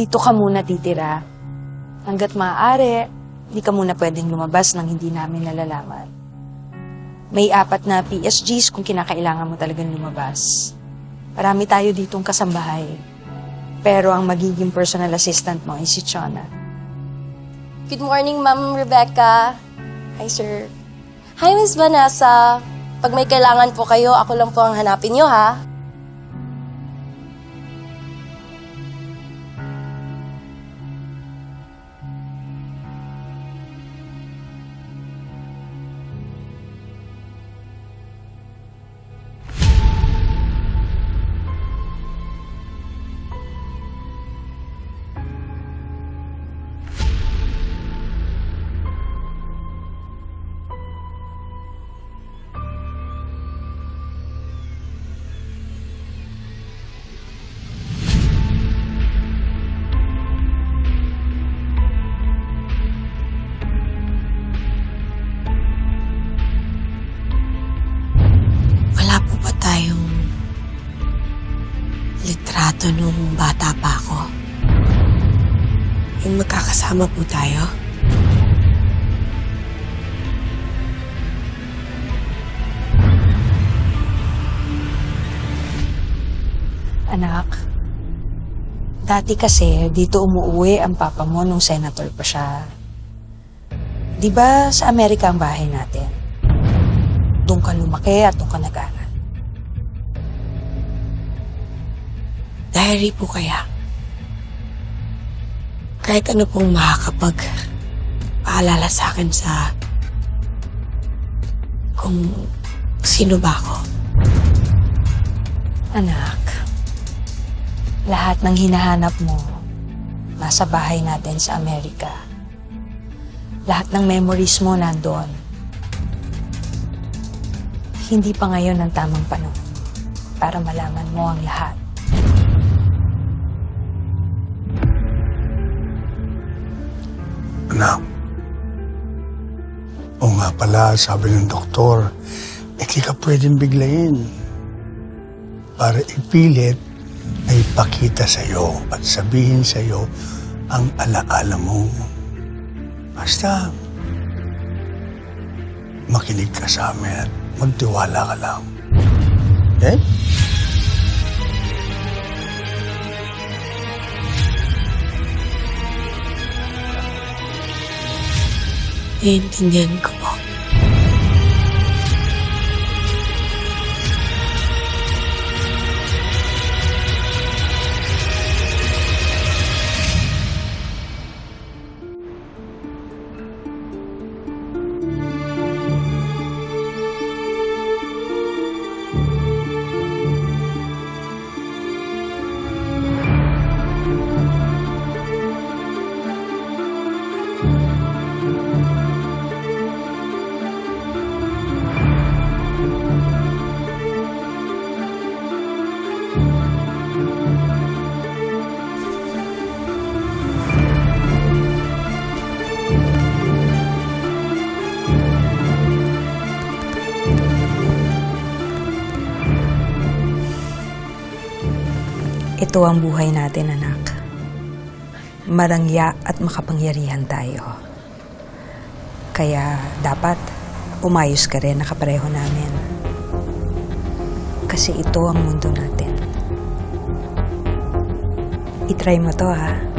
dito ka muna titira. Hanggat maaari, hindi ka muna pwedeng lumabas nang hindi namin nalalaman. May apat na PSGs kung kinakailangan mo talagang lumabas. Marami tayo ditong kasambahay. Pero ang magiging personal assistant mo ay si Chona. Good morning, Ma'am Rebecca. Hi, sir. Hi, Miss Vanessa. Pag may kailangan po kayo, ako lang po ang hanapin niyo, ha? Pa ako? Yung magkakasama po tayo? Anak, dati kasi dito umuwi ang papa mo nung senator pa siya. Di ba sa Amerika ang bahay natin? Doon ka lumaki at doon ka nag-aral. Diary po kaya? Kahit ano pong makakapag paalala sa akin sa kung sino ba ako. Anak, lahat ng hinahanap mo nasa bahay natin sa Amerika. Lahat ng memories mo nandun. Hindi pa ngayon ang tamang panahon para malaman mo ang lahat. Pala, sabi ng doktor, hindi ka pwedeng biglayin. Para ipilit na ipakita sa'yo at sabihin sa'yo ang alaala mo. Basta, makinig ka sa amin at magtiwala ka lang. Eh? Iintindihan ko Ito ang buhay natin, anak. Marangya at makapangyarihan tayo. Kaya dapat umayos ka rin na kapareho namin. Kasi ito ang mundo natin. Itry mo to, ha?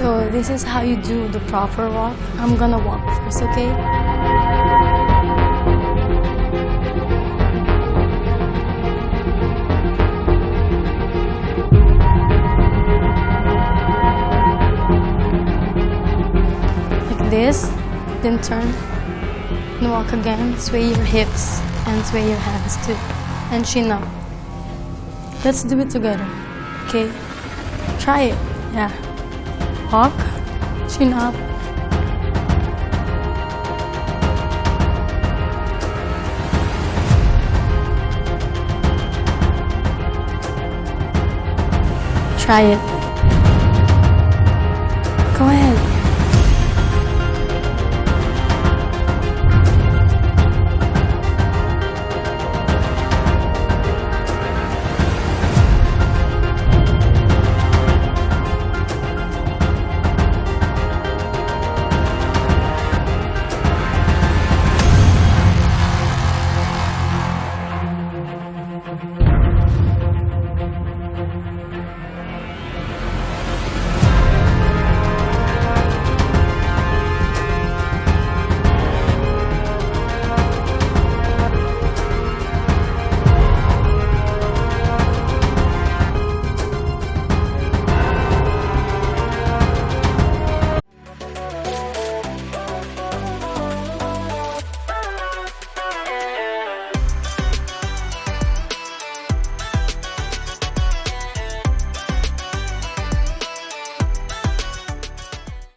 So this is how you do the proper walk. I'm gonna walk first, okay? Like this, then turn and walk again. Sway your hips and sway your hands too. And chin up. Let's do it together, okay? Try it, yeah. Hak, Cenab. Try it.